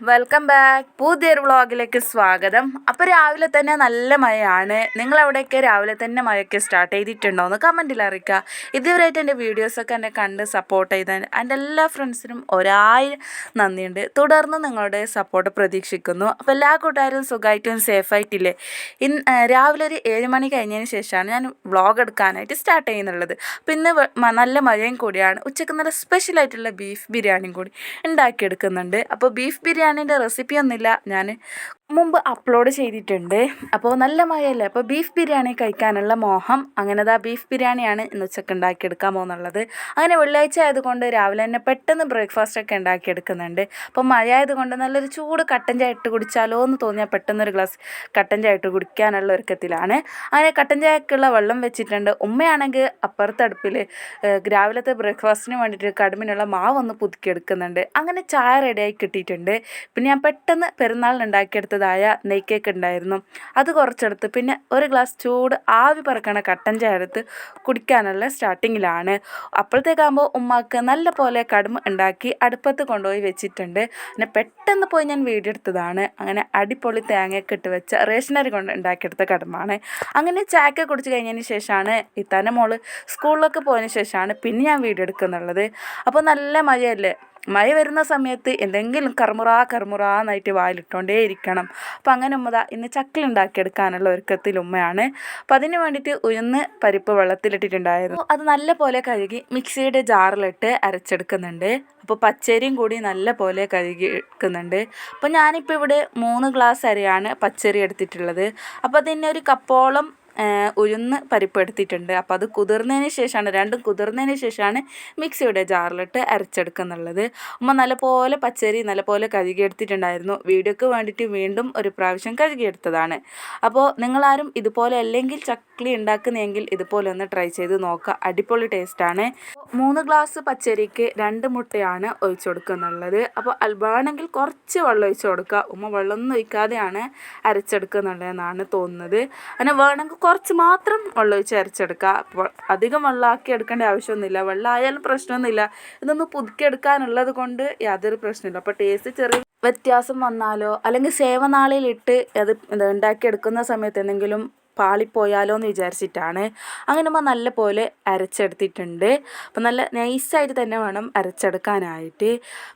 Welcome back പുതിയൊരു വ്ളോഗിലേക്ക് സ്വാഗതം. അപ്പോൾ രാവിലെ തന്നെ നല്ല മഴയാണ്. നിങ്ങളവിടെയൊക്കെ രാവിലെ തന്നെ മഴയൊക്കെ സ്റ്റാർട്ട് ചെയ്തിട്ടുണ്ടോ? എന്ന് കമന്റിൽ അറിയിക്കുക. ഇതുവരെയായിട്ട് എന്റെ വീഡിയോസൊക്കെ എന്നെ കണ്ട് സപ്പോർട്ട് ചെയ്ത എന്റെ എല്ലാ ഫ്രണ്ട്സിനും ഒരായിരം നന്ദിയുണ്ട്. തുടർന്ന് നിങ്ങളുടെ സപ്പോർട്ട് പ്രതീക്ഷിക്കുന്നു. അപ്പോൾ എല്ലാ കൂട്ടുകാരും സുഖമായിട്ടും സേഫായിട്ടില്ലേ ഇൻ രാവിലെ ഒരു ഏഴ് മണി കഴിഞ്ഞതിന് ശേഷമാണ് ഞാൻ വ്ളോഗ് എടുക്കാനായിട്ട് സ്റ്റാർട്ട് ചെയ്യുന്നുള്ളത്. അപ്പോൾ ഇന്ന് നല്ല മഴയും കൂടിയാണ്. ഉച്ചയ്ക്ക് നല്ല സ്പെഷ്യലായിട്ടുള്ള ബീഫ് ബിരിയാണിയും കൂടി ഉണ്ടാക്കിയെടുക്കുന്നുണ്ട്. അപ്പോൾ ബീഫ് ബിരിയാണീന്റെ റെസിപ്പി ഒന്നുമില്ല. ഞാൻ മുമ്പ് അപ്ലോഡ് ചെയ്തിട്ടുണ്ട്. അപ്പോൾ നല്ല മഴയല്ലേ അപ്പോൾ ബീഫ് ബിരിയാണി കഴിക്കാനുള്ള മോഹം അങ്ങനെ ദാ ബീഫ് ബിരിയാണിയാണ് ഇന്ന് ഉച്ചയ്ക്ക് ഉണ്ടാക്കിയെടുക്കാൻ പോകുന്നുള്ളത്. അങ്ങനെ വെള്ളിയാഴ്ച ആയതുകൊണ്ട് രാവിലെ തന്നെ പെട്ടെന്ന് ബ്രേക്ക്ഫാസ്റ്റ് ഒക്കെ ഉണ്ടാക്കിയെടുക്കുന്നുണ്ട്. അപ്പോൾ മഴ ആയതുകൊണ്ട് നല്ലൊരു ചൂട് കട്ടൻ ചായ ഇട്ട് കുടിച്ചാലോ എന്ന് തോന്നിയാൽ പെട്ടെന്നൊരു ഗ്ലാസ് കട്ടൻ ചായ ഇട്ട് കുടിക്കാനുള്ള ഒരുക്കത്തിലാണ്. അങ്ങനെ കട്ടൻ ചായക്കുള്ള വെള്ളം വെച്ചിട്ടുണ്ട്. ഉമ്മയാണെങ്കിൽ അപ്പുറത്തെ അടുപ്പിൽ രാവിലത്തെ ബ്രേക്ക്ഫാസ്റ്റിന് വേണ്ടിയിട്ട് കടുമിനുള്ള മാവ് ഒന്ന് പുതുക്കിയെടുക്കുന്നുണ്ട്. അങ്ങനെ ചായ റെഡിയായി കിട്ടിയിട്ടുണ്ട്. പിന്നെ ഞാൻ പെട്ടെന്ന് പെരുന്നാളിന് ഉണ്ടാക്കിയെടുത്തതായ നെയ് കേക്ക് ഉണ്ടായിരുന്നു. അത് കുറച്ചെടുത്ത് പിന്നെ ഒരു ഗ്ലാസ് ചൂട് ആവി പറക്കണ കട്ടൻ ചായ എടുത്ത് കുടിക്കാനുള്ള സ്റ്റാർട്ടിങ്ങിലാണ് അപ്പോഴത്തേക്കാകുമ്പോൾ ഉമ്മാക്ക് നല്ല പോലെ കടുമ ഉണ്ടാക്കി അടുപ്പത്ത് കൊണ്ടുപോയി വെച്ചിട്ടുണ്ട്. പിന്നെ പെട്ടെന്ന് പോയി ഞാൻ വീഡിയോ എടുത്തതാണ്. അങ്ങനെ അടിപൊളി തേങ്ങയൊക്കെ ഇട്ട് വെച്ച റേഷനറി കൊണ്ട് ഉണ്ടാക്കിയെടുത്ത കടുമാണ്. അങ്ങനെ ചായക്കെ കുടിച്ച് കഴിഞ്ഞതിന് ശേഷമാണ് ഇത്താന്റെ മോൾ സ്കൂളിലൊക്കെ പോയതിന് ശേഷമാണ് പിന്നെ ഞാൻ വീഡിയോ എടുക്കുന്നുള്ളത്. അപ്പോൾ നല്ല മഴയല്ലേ? മഴ വരുന്ന സമയത്ത് എന്തെങ്കിലും കർമുറ കർമുറ എന്നായിട്ട് വായിലിട്ടുകൊണ്ടേ ഇരിക്കണം. അപ്പോൾ അങ്ങനെ ഉമ്മ ഇന്ന് ചക്കിൽ ഉണ്ടാക്കിയെടുക്കാനുള്ള ഒരുക്കത്തിൽ ഉമ്മയാണ്. അപ്പോൾ അതിന് വേണ്ടിയിട്ട് ഉയർന്ന് പരിപ്പ് വെള്ളത്തിലിട്ടിട്ടുണ്ടായിരുന്നു. അത് നല്ല പോലെ കഴുകി മിക്സിയുടെ ജാറിലിട്ട് അരച്ചെടുക്കുന്നുണ്ട്. അപ്പോൾ പച്ചരിയും കൂടി നല്ല പോലെ കഴുകി എടുക്കുന്നുണ്ട്. അപ്പോൾ ഞാനിപ്പോൾ ഇവിടെ മൂന്ന് ഗ്ലാസ് അരിയാണ് പച്ചരി എടുത്തിട്ടുള്ളത്. അപ്പോൾ അതിന് ഒരു കപ്പോളം ഉഴുന്ന് പരിപ്പ് എടുത്തിട്ടുണ്ട് അപ്പോൾ അത് കുതിർന്നതിന് ശേഷമാണ് രണ്ടും കുതിർന്നതിന് ശേഷമാണ് മിക്സിയുടെ ജാറിലിട്ട് അരച്ചെടുക്കുന്നുള്ളത് ഉമ്മ നല്ലപോലെ പച്ചരി നല്ലപോലെ കഴുകിയെടുത്തിട്ടുണ്ടായിരുന്നു. വീഡിയോക്ക് വേണ്ടിയിട്ട് വീണ്ടും ഒരു പ്രാവശ്യം കഴുകിയെടുത്തതാണ്. അപ്പോൾ നിങ്ങളാരും ഇതുപോലെ അല്ലെങ്കിൽ ചക്ലി ഉണ്ടാക്കുന്നതെങ്കിൽ ഇതുപോലെ ഒന്ന് ട്രൈ ചെയ്ത് നോക്കുക. അടിപൊളി ടേസ്റ്റാണ്. മൂന്ന് ഗ്ലാസ് പച്ചരിക്ക് രണ്ട് മുട്ടയാണ് ഒഴിച്ചു കൊടുക്കുന്നുള്ളത്. അപ്പോൾ അൽബാണെങ്കിൽ കുറച്ച് വെള്ളം ഒഴിച്ചു കൊടുക്കുക. ഉമ്മ വെള്ളമൊന്നും ഒഴിക്കാതെയാണ് അരച്ചെടുക്കുന്നുള്ളതെന്നാണ് തോന്നുന്നത്. അങ്ങനെ വേണമെങ്കിൽ കുറച്ച് മാത്രം വെള്ളം ഒഴിച്ച് അരച്ചെടുക്കുക. അപ്പോൾ അധികം വെള്ളമാക്കി എടുക്കേണ്ട ആവശ്യമൊന്നുമില്ല. വെള്ളമായാലും പ്രശ്നമൊന്നുമില്ല. ഇതൊന്ന് പുതുക്കിയെടുക്കാനുള്ളത് കൊണ്ട് യാതൊരു പ്രശ്നമില്ല. അപ്പോൾ ടേസ്റ്റ് ചെറിയ വ്യത്യാസം വന്നാലോ അല്ലെങ്കിൽ സേവനാളിയിലിട്ട് അത് ഉണ്ടാക്കിയെടുക്കുന്ന സമയത്ത് എന്തെങ്കിലും പാളിപ്പോയാലോ എന്ന് വിചാരിച്ചിട്ടാണ്. അങ്ങനെ നമ്മൾ നല്ല പോലെ അരച്ചെടുത്തിട്ടുണ്ട്. അപ്പം നല്ല നൈസായിട്ട് തന്നെ വേണം അരച്ചെടുക്കാനായിട്ട്.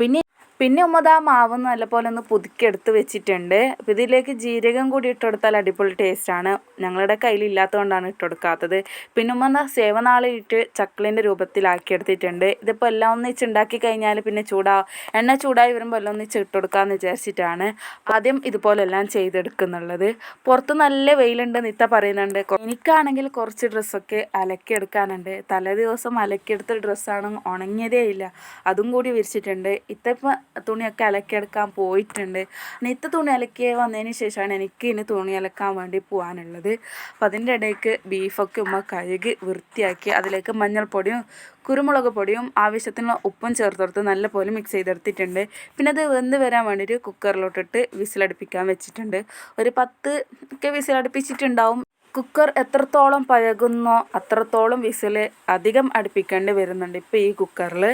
പിന്നെ പിന്നെ ഉമ്മത് ആ മാവ് നല്ലപോലെ ഒന്ന് പുതുക്കിയെടുത്ത് വെച്ചിട്ടുണ്ട്. അപ്പം ഇതിലേക്ക് ജീരകം കൂടി ഇട്ടുകൊടുത്താൽ അടിപൊളി ടേസ്റ്റാണ് ഞങ്ങളുടെ കയ്യിൽ ഇല്ലാത്തതുകൊണ്ടാണ് ഇട്ട് കൊടുക്കാത്തത്. പിന്നെ ഉമ്മ സേവനാളിയിട്ട് ചക്ലിന്റെ രൂപത്തിലാക്കി എടുത്തിട്ടുണ്ട്. ഇതിപ്പോൾ എല്ലാം ഒന്നിച്ച് ഉണ്ടാക്കി കഴിഞ്ഞാൽ പിന്നെ ചൂടാ എണ്ണ ചൂടായി വരുമ്പോൾ എല്ലാം ഒന്നിച്ച് ഇട്ട് കൊടുക്കാമെന്ന് വിചാരിച്ചിട്ടാണ് ആദ്യം ഇതുപോലെ എല്ലാം ചെയ്തെടുക്കുന്നുള്ളത്. പുറത്ത് നല്ല വെയിലുണ്ട് നിത്ത പറയുന്നുണ്ട്. എനിക്കാണെങ്കിൽ കുറച്ച് ഡ്രസ്സൊക്കെ അലക്കിയെടുക്കാനുണ്ട് തലേ ദിവസം അലക്കിയെടുത്ത ഡ്രസ്സാണ് ഉണങ്ങിയതേ ഇല്ല. അതും കൂടി വിരിച്ചിട്ടുണ്ട്. ഇത്തപ്പം തുണിയൊക്കെ അലക്കിയെടുക്കാൻ പോയിട്ടുണ്ട്. നെയ്ത്ത് തുണി അലക്കി വന്നതിന് ശേഷമാണ് എനിക്ക് ഇനി തുണി അലക്കാൻ വേണ്ടി പോകാനുള്ളത് അപ്പം അതിന്റെ ഇടയ്ക്ക് ബീഫൊക്കെ ഉമ്മ കഴുകി വൃത്തിയാക്കി അതിലേക്ക് മഞ്ഞൾപ്പൊടിയും കുരുമുളക് പൊടിയും ആവശ്യത്തിനുള്ള ഉപ്പും ചേർത്തെടുത്ത് നല്ലപോലെ മിക്സ് ചെയ്തെടുത്തിട്ടുണ്ട്. പിന്നെ അത് വെന്ത് വരാൻ വേണ്ടിയിട്ട് കുക്കറിലോട്ടിട്ട് വിസിലടുപ്പിക്കാൻ വെച്ചിട്ടുണ്ട്. ഒരു പത്ത് ഒക്കെ വിസിലടുപ്പിച്ചിട്ടുണ്ടാവും. കുക്കർ എത്രത്തോളം പഴകുന്നോ അത്രത്തോളം വിസിൽ അധികം അടുപ്പിക്കേണ്ടി വരുന്നുണ്ട് ഇപ്പോൾ ഈ കുക്കറിൽ.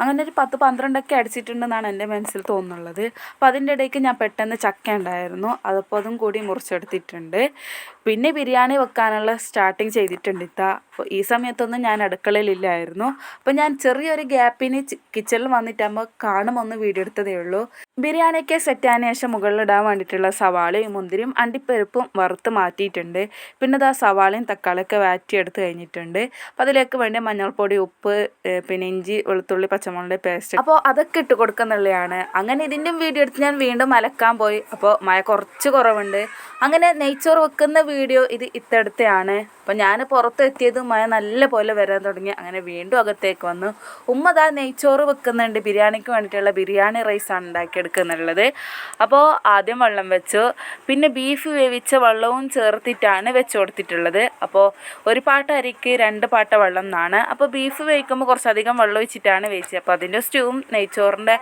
അങ്ങനെ ഒരു പത്ത് പന്ത്രണ്ടൊക്കെ അടിച്ചിട്ടുണ്ടെന്നാണ് എന്റെ മനസ്സിൽ തോന്നുന്നുള്ളത് അപ്പോൾ അതിന്റെ ഇടയ്ക്ക് ഞാൻ പെട്ടെന്ന് ചക്ക ഉണ്ടായിരുന്നു. അതപ്പോൾ അതും കൂടി മുറിച്ചെടുത്തിട്ടുണ്ട്. പിന്നെ ബിരിയാണി വെക്കാനുള്ള സ്റ്റാർട്ടിങ് ചെയ്തിട്ടുണ്ട് ഇത്ത. അപ്പോൾ ഈ സമയത്തൊന്നും ഞാൻ അടുക്കളയിലില്ലായിരുന്നു. അപ്പോൾ ഞാൻ ചെറിയൊരു ഗ്യാപ്പിന് കിച്ചണിൽ വന്നിട്ടാകുമ്പോൾ കാണുമെന്ന് വീഡിയോ എടുത്തതേ ഉള്ളൂ. ബിരിയാണിയൊക്കെ സെറ്റ് ആയതിനു ശേഷം മുകളിലിടാൻ വേണ്ടിയിട്ടുള്ള സവാളയും മുന്തിരിയും അണ്ടിപ്പരിപ്പും വറുത്ത് മാറ്റിയിട്ടുണ്ട്. പിന്നെ ഇതാ സവാളയും തക്കാളിയൊക്കെ വാറ്റിയെടുത്ത് കഴിഞ്ഞിട്ടുണ്ട്. അപ്പോൾ അതിലേക്ക് വേണ്ടി മഞ്ഞൾപ്പൊടി ഉപ്പ് പിന്നെ ഇഞ്ചി വെളുത്തുള്ളി പച്ചമുളകിന്റെ പേസ്റ്റ് അപ്പോൾ അതൊക്കെ ഇട്ട് കൊടുക്കുന്നുള്ളതാണ് അങ്ങനെ ഇതിന്റെയും വീഡിയോ എടുത്ത് ഞാൻ വീണ്ടും അലക്കാൻ പോയി. അപ്പോൾ മഴ കുറച്ച് കുറവുണ്ട്. അങ്ങനെ നെയ്ച്ചോറ് വെക്കുന്ന വീഡിയോ ഇത് ഇത്തടുത്തെയാണ്. അപ്പോൾ ഞാൻ പുറത്ത് എത്തിയത് മഴ നല്ല പോലെ വരാൻ തുടങ്ങി. അങ്ങനെ വീണ്ടും അകത്തേക്ക് വന്നു. ഉമ്മ ദാ നെയ്ച്ചോറ് വെക്കുന്നുണ്ട്. ബിരിയാണിക്ക് വേണ്ടിയിട്ടുള്ള ബിരിയാണി റൈസാണ് ഉണ്ടാക്കിയെടുക്കുന്നുള്ളത് അപ്പോൾ ആദ്യം വെള്ളം വെച്ചു. പിന്നെ ബീഫ് വേവിച്ച വെള്ളവും ചേർത്തിട്ടാണ് വെച്ച് കൊടുത്തിട്ടുള്ളത്. അപ്പോൾ ഒരു പാട്ട അരിക്ക് രണ്ട് പാട്ട വെള്ളം എന്നാണ്. അപ്പോൾ ബീഫ് വേവിക്കുമ്പോൾ കുറച്ചധികം വെള്ളം ഒഴിച്ചിട്ടാണ് വേവിച്ചത്. അപ്പോൾ അതിന്റെ സ്റ്റൂവും നെയ്ച്ചോറിന്റെ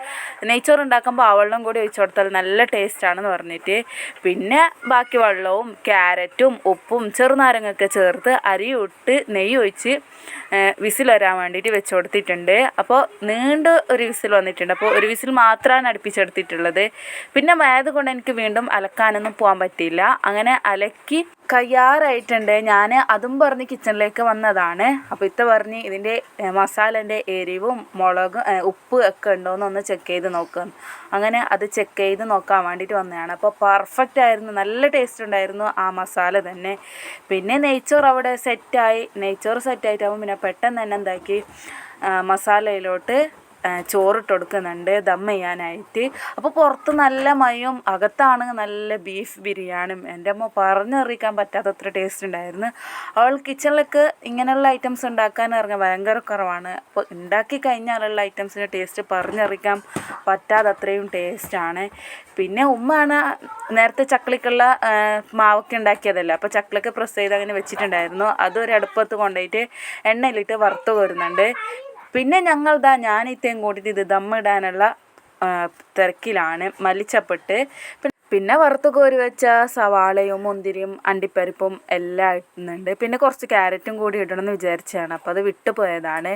നെയ്ച്ചോറ് ഉണ്ടാക്കുമ്പോൾ ആ വെള്ളം കൂടി ഒഴിച്ചു കൊടുത്താൽ നല്ല ടേസ്റ്റാണെന്ന് പറഞ്ഞിട്ട്. പിന്നെ ബാക്കി വെള്ളവും ക്യാരറ്റും ഉപ്പും ചെറുനാരങ്ങൊക്കെ ചേർത്ത് അരിയിട്ട് നെയ്യ് ഒഴിച്ച് വിസിൽ വരാൻ വേണ്ടിയിട്ട് വെച്ച് കൊടുത്തിട്ടുണ്ട്. അപ്പോൾ നീണ്ട ഒരു വിസിൽ വന്നിട്ടുണ്ട്. അപ്പോൾ ഒരു വിസിൽ മാത്രമാണ് അടുപ്പിച്ചെടുത്തത് എടുത്തിട്ടുള്ളത് പിന്നെ വയത് കൊണ്ട് എനിക്ക് വീണ്ടും അലക്കാനൊന്നും പോകാൻ പറ്റിയില്ല. അങ്ങനെ അലക്കി കയ്യാറായിട്ടുണ്ട്. ഞാൻ അതും പറഞ്ഞ് കിച്ചണിലേക്ക് വന്നതാണ്. അപ്പോൾ ഇത്ത പറഞ്ഞ് ഇതിന്റെ മസാലന്റെ എരിവും മുളകും ഉപ്പ് ഒക്കെ ഉണ്ടോയെന്ന് ഒന്ന് ചെക്ക് ചെയ്ത് നോക്കുക അങ്ങനെ അത് ചെക്ക് ചെയ്ത് നോക്കാൻ വേണ്ടിയിട്ട് വന്നതാണ്. അപ്പോൾ പെർഫെക്റ്റ് ആയിരുന്നു. നല്ല ടേസ്റ്റ് ഉണ്ടായിരുന്നു ആ മസാല തന്നെ. പിന്നെ നെയ്ച്ചോറ് അവിടെ സെറ്റായി നെയ്ച്ചോറ് സെറ്റായിട്ടാകുമ്പോൾ പിന്നെ പെട്ടെന്ന് തന്നെ എന്താക്കി മസാലയിലോട്ട് ചോറിട്ട് കൊടുക്കുന്നുണ്ട് ദം ചെയ്യാനായിട്ട്. അപ്പോൾ പുറത്ത് നല്ല മയും അകത്താണ് നല്ല ബീഫ് ബിരിയാണിയും. എന്റെ അമ്മ പറഞ്ഞറിയിക്കാൻ പറ്റാത്തത്ര ടേസ്റ്റ് ഉണ്ടായിരുന്നു. അവൾ കിച്ചണിലേക്ക് ഇങ്ങനെയുള്ള ഐറ്റംസ് ഉണ്ടാക്കാൻ ഇറങ്ങാൻ ഭയങ്കര കുറവാണ്. അപ്പോൾ ഉണ്ടാക്കി കഴിഞ്ഞാലുള്ള ഐറ്റംസിന്റെ ടേസ്റ്റ് പറഞ്ഞറിയിക്കാൻ പറ്റാത്തത്രയും ടേസ്റ്റാണ് പിന്നെ ഉമ്മയാണ് നേരത്തെ ചക്കളിക്കുള്ള മാവൊക്കെ ഉണ്ടാക്കിയതല്ലേ? അപ്പോൾ ചക്കളൊക്കെ പ്രസ് ചെയ്ത് അങ്ങനെ വെച്ചിട്ടുണ്ടായിരുന്നു. അതൊരു അടുപ്പത്ത് കൊണ്ടുപോയിട്ട് എണ്ണയിലിട്ട് വറുത്ത് കോരുന്നുണ്ട്. പിന്നെ ഞങ്ങൾ ദാ ഇത്തേം കൂട്ടിയിട്ട് ഇത് ദമ്മിടാനുള്ള തിരക്കിലാണ്. മല്ലിച്ചപ്പിട്ട്. പി- പിന്നെ വറുത്ത് കോരി വെച്ച സവാളയും മുന്തിരിയും അണ്ടിപ്പരിപ്പും എല്ലാം ഇടുന്നുണ്ട് പിന്നെ കുറച്ച് ക്യാരറ്റും കൂടി ഇടണം എന്ന് വിചാരിച്ചതാണ്. അപ്പോൾ അത് വിട്ടുപോയതാണ്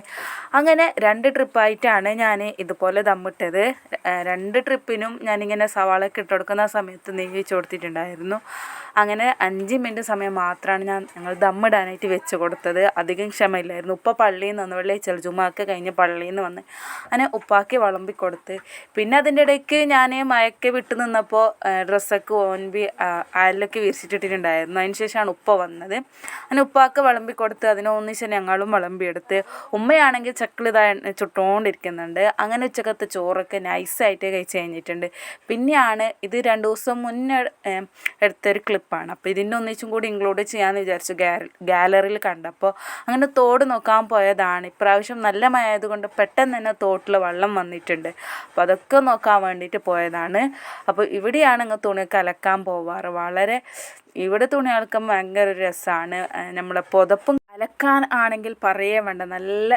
അങ്ങനെ രണ്ട് ട്രിപ്പായിട്ടാണ് ഞാൻ ഇതുപോലെ ദമ്മിട്ടത് രണ്ട് ട്രിപ്പിനും ഞാനിങ്ങനെ സവാളയൊക്കെ ഇട്ട് കൊടുക്കുന്ന സമയത്ത് നെയ്യ് വെച്ച് കൊടുത്തിട്ടുണ്ടായിരുന്നു. അങ്ങനെ അഞ്ച് മിനിറ്റ് സമയം മാത്രമാണ് ഞാൻ ഞങ്ങൾ ദമ്മിടാനായിട്ട് വെച്ച് കൊടുത്തത്. അധികം ക്ഷമയില്ലായിരുന്നു. ഉപ്പ പള്ളിയിൽ നിന്ന് വെള്ളി വെള്ളിയാഴ്ച ജുമാക്ക് കഴിഞ്ഞ് പള്ളിയിൽ നിന്ന് വന്ന് അങ്ങനെ ഉപ്പാക്കി വിളമ്പി കൊടുത്ത്. പിന്നെ അതിന്റെ ഇടയ്ക്ക് ഞാൻ മയക്കെ വിട്ട് നിന്നപ്പോൾ ഡ്രസ്സൊക്കെ ഓൻപി അയലൊക്കെ വിരിച്ചിട്ടിട്ടുണ്ടായിരുന്നു അതിന് ശേഷമാണ് ഉപ്പ വന്നത്. അങ്ങനെ ഉപ്പാക്ക് വിളമ്പി കൊടുത്ത് അതിനൊന്നിച്ച് ഞങ്ങളും വിളമ്പിയെടുത്ത് ഉമ്മയാണെങ്കിൽ ചക്കിൾ ചുട്ടോണ്ടിരിക്കുന്നുണ്ട്. അങ്ങനെ ഉച്ചക്കത്തെ ചോറൊക്കെ നൈസായിട്ട് കഴിച്ച് കഴിഞ്ഞിട്ടുണ്ട്. പിന്നെയാണ് ഇത് രണ്ട് ദിവസം മുന്നേ എടുത്തൊരു ക്ലിപ്പാണ് അപ്പോൾ ഇതിന്റെ ഒന്നിച്ചും കൂടി ഇൻക്ലൂഡ് ചെയ്യാമെന്ന് വിചാരിച്ചു ഗാലറിയിൽ കണ്ടപ്പോൾ. അങ്ങനെ തോട് നോക്കാൻ പോയതാണ്. ഇപ്രാവശ്യം നല്ല മഴ ആയതുകൊണ്ട് പെട്ടെന്ന് തന്നെ തോട്ടിൽ വെള്ളം വന്നിട്ടുണ്ട്. അപ്പോൾ അതൊക്കെ നോക്കാൻ വേണ്ടിയിട്ട് പോയതാണ്. അപ്പോൾ ഇവിടെയാണ് അങ്ങ് തുണിയൊക്കെ അലക്കാൻ പോവാറ്. വളരെ ഇവിടെ തുണി അലക്കാൻ ഭയങ്കര രസമാണ് നമ്മളെ പുതപ്പും കലക്കാൻ ആണെങ്കിൽ പറയേ വേണ്ട. നല്ല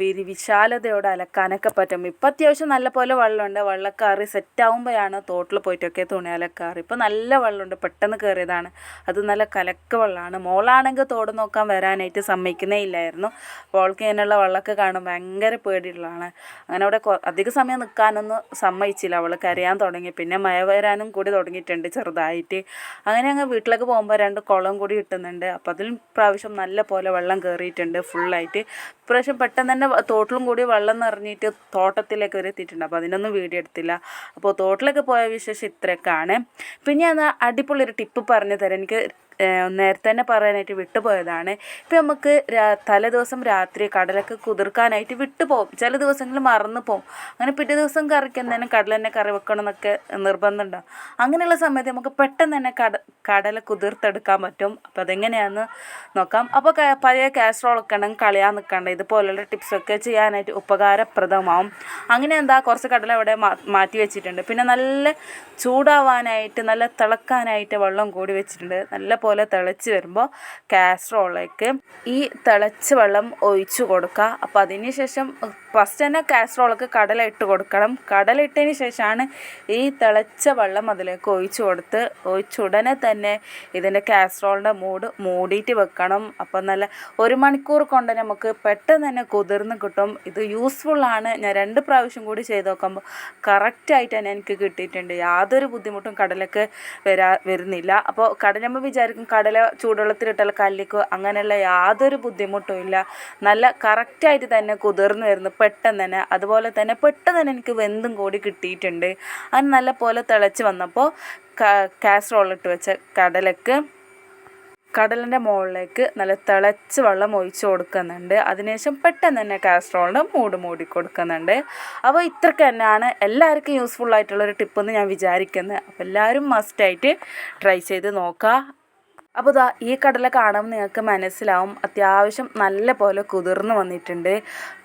വിരി വിശാലതയോടെ അലക്കാനൊക്കെ പറ്റും. ഇപ്പം അത്യാവശ്യം നല്ല പോലെ വെള്ളമുണ്ട്. വെള്ളക്കാറി സെറ്റാവുമ്പോഴാണ് തോട്ടിൽ പോയിട്ടൊക്കെ തുണി അലക്കാറ്. ഇപ്പം നല്ല വെള്ളമുണ്ട്. പെട്ടെന്ന് കയറിയതാണ് അത് നല്ല കലക്ക വെള്ളമാണ്. മോളാണെങ്കിൽ തോട് നോക്കാൻ വരാനായിട്ട് സമ്മതിക്കുന്നേ ഇല്ലായിരുന്നു. അപ്പോൾ അവൾക്ക് ഇങ്ങനെയുള്ള വെള്ളമൊക്കെ കാണും ഭയങ്കര പേടിയുള്ളതാണ്. അങ്ങനെ അവിടെ അധിക സമയം നിൽക്കാനൊന്നും സമ്മതിച്ചില്ല. അവൾ കരയാൻ തുടങ്ങി. പിന്നെ മഴ വരാനും കൂടി തുടങ്ങിയിട്ടുണ്ട് ചെറുതായിട്ട്. അങ്ങനെ അങ്ങ് വീട്ടിലേക്ക് പോകുമ്പോൾ രണ്ട് കുളം കൂടി കിട്ടുന്നുണ്ട്. അപ്പോൾ അതിലും പ്രാവശ്യം നല്ല പോലെ വെള്ളം കയറിയിട്ടുണ്ട് ഫുള്ളായിട്ട് ഇപ്രാവശ്യം പെട്ടെന്ന് തന്നെ തോട്ടിലും കൂടി വെള്ളം നിറഞ്ഞിട്ട് തോട്ടത്തിലേക്ക് വരെ എത്തിയിട്ടുണ്ട്. അപ്പോൾ അതിനൊന്നും വീഡിയോ എടുത്തില്ല. അപ്പോൾ തോട്ടിലൊക്കെ പോയ വിശേഷം ഇത്രയൊക്കെയാണ്. പിന്നെ ഞാൻ അടിപൊളി ഒരു ടിപ്പ് പറഞ്ഞു തരാം. എനിക്ക് നേരത്തെ തന്നെ പറയാനായിട്ട് വിട്ടുപോയതാണ്. ഇപ്പം നമുക്ക് തലേദിവസം രാത്രി കടലൊക്കെ കുതിർക്കാനായിട്ട് വിട്ടുപോകും ചില ദിവസങ്ങളിൽ മറന്നു പോകും അങ്ങനെ പിറ്റേ ദിവസം കറിക്ക് എന്തെങ്കിലും കടല തന്നെ കറി വെക്കണം എന്നൊക്കെ നിർബന്ധമുണ്ടാകും അങ്ങനെയുള്ള സമയത്ത് നമുക്ക് പെട്ടെന്ന് തന്നെ കട കടല കുതിർത്തെടുക്കാൻ പറ്റും. അപ്പോൾ അതെങ്ങനെയാണെന്ന് നോക്കാം. അപ്പോൾ പഴയ കാസറോളൊക്കെ ഉണ്ടെങ്കിൽ കളയാൻ നിൽക്കണ്ട. ഇതുപോലുള്ള ടിപ്സൊക്കെ ചെയ്യാനായിട്ട് ഉപകാരപ്രദമാവും. അങ്ങനെ എന്താ കുറച്ച് കടല അവിടെ മാറ്റി വെച്ചിട്ടുണ്ട്. പിന്നെ നല്ല ചൂടാവാനായിട്ട് നല്ല തിളക്കാനായിട്ട് വെള്ളം കൂടി വെച്ചിട്ടുണ്ട്. നല്ല പോലെ തിളച്ച് വരുമ്പോൾ കാസറോളിലേക്ക് ഈ തിളച്ച വെള്ളം ഒഴിച്ച് കൊടുക്കുക അപ്പോൾ അതിന് ശേഷം ഫസ്റ്റ് തന്നെ കാസറോളൊക്കെ കടല ഇട്ട് കൊടുക്കണം. കടല ഇട്ടതിന് ശേഷമാണ് ഈ തിളച്ച വെള്ളം അതിലേക്ക് ഒഴിച്ച് കൊടുത്ത് ഒഴിച്ച് ഉടനെ തന്നെ ഇതിന്റെ കാസറോളിന്റെ മൂട് മൂടിയിട്ട് വെക്കണം. അപ്പം നല്ല ഒരു മണിക്കൂർ കൊണ്ട് നമുക്ക് പെട്ടെന്ന് തന്നെ കുതിർന്ന് കിട്ടും. ഇത് യൂസ്ഫുള്ളാണ് ഞാൻ രണ്ട് പ്രാവശ്യം കൂടി ചെയ്ത് നോക്കുമ്പോൾ കറക്റ്റായിട്ട് തന്നെ എനിക്ക് കിട്ടിയിട്ടുണ്ട്. യാതൊരു ബുദ്ധിമുട്ടും കടലക്ക് വരാ വരുന്നില്ല. അപ്പോൾ കടലമ്മ വിചാരിക്കും കടല ചൂടുവെള്ളത്തിലിട്ടാൽ കല്ലിക്കോ അങ്ങനെയുള്ള യാതൊരു ബുദ്ധിമുട്ടും ഇല്ല. നല്ല കറക്റ്റായിട്ട് തന്നെ കുതിർന്ന് വരുന്നു. പെട്ടെന്ന് തന്നെ. അതുപോലെ തന്നെ പെട്ടെന്ന് തന്നെ എനിക്ക് വെന്തും കൂടി കിട്ടിയിട്ടുണ്ട്. അത് നല്ല പോലെ തിളച്ച് വന്നപ്പോൾ കാസറോളിട്ട് വെച്ച കടലക്ക് കടലിന്റെ മുകളിലേക്ക് നല്ല തിളച്ച് വെള്ളം ഒഴിച്ച് കൊടുക്കുന്നുണ്ട്. അതിനുശേഷം പെട്ടെന്ന് തന്നെ കാസ്ട്രോളിന്റെ മൂട് മൂടി കൊടുക്കുന്നുണ്ട്. അപ്പോൾ ഇത്രയ്ക്ക് തന്നെയാണ് എല്ലാവർക്കും യൂസ്ഫുൾ ആയിട്ടുള്ളൊരു ടിപ്പെന്ന് ഞാൻ വിചാരിക്കുന്നത് അപ്പോൾ എല്ലാവരും മസ്റ്റായിട്ട് ട്രൈ ചെയ്ത് നോക്കുക. അപ്പോൾ ദാ ഈ കടല കാണുമ്പോൾ നിങ്ങൾക്ക് മനസ്സിലാവും അത്യാവശ്യം നല്ല പോലെ കുതിർന്ന് വന്നിട്ടുണ്ട്.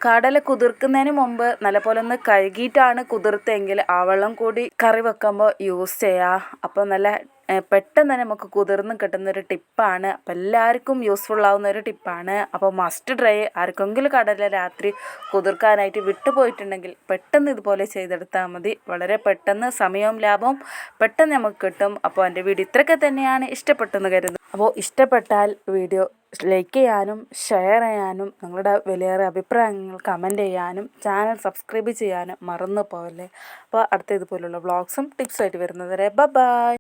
കടല കുതിർക്കുന്നതിന് മുമ്പ് നല്ല പോലെ ഒന്ന് കഴുകിയിട്ടാണ് കുതിർത്തെങ്കിൽ ആ വെള്ളം കൂടി കറി വെക്കുമ്പോൾ യൂസ് ചെയ്യുക അപ്പോൾ നല്ല പെട്ടെന്ന് തന്നെ നമുക്ക് കുതിർന്ന് കിട്ടുന്ന ഒരു ടിപ്പാണ് അപ്പം എല്ലാവർക്കും യൂസ്ഫുൾ ആവുന്ന ഒരു ടിപ്പാണ് അപ്പോൾ മസ്റ്റ് ട്രൈ ആർക്കെങ്കിലും കടല രാത്രി കുതിർക്കാനായിട്ട് വിട്ടുപോയിട്ടുണ്ടെങ്കിൽ പെട്ടെന്ന് ഇതുപോലെ ചെയ്തെടുത്താൽ മതി. വളരെ പെട്ടെന്ന് സമയവും ലാഭവും പെട്ടെന്ന് നമുക്ക് കിട്ടും. അപ്പോൾ എന്റെ വീട് ഇത്രയൊക്കെ തന്നെയാണ്. ഇഷ്ടപ്പെട്ടെന്ന് കരുതുന്നു. അപ്പോൾ ഇഷ്ടപ്പെട്ടാൽ വീഡിയോ ലൈക്ക് ചെയ്യാനും ഷെയർ ചെയ്യാനും നിങ്ങളുടെ വിലയേറിയ അഭിപ്രായങ്ങൾ കമന്റ് ചെയ്യാനും ചാനൽ സബ്സ്ക്രൈബ് ചെയ്യാനും മറന്നു പോകല്ലേ അപ്പോൾ അടുത്ത ഇതുപോലുള്ള വ്ളോഗ്സും ടിപ്സുമായിട്ട് വരുന്നത് വരെ ബൈ.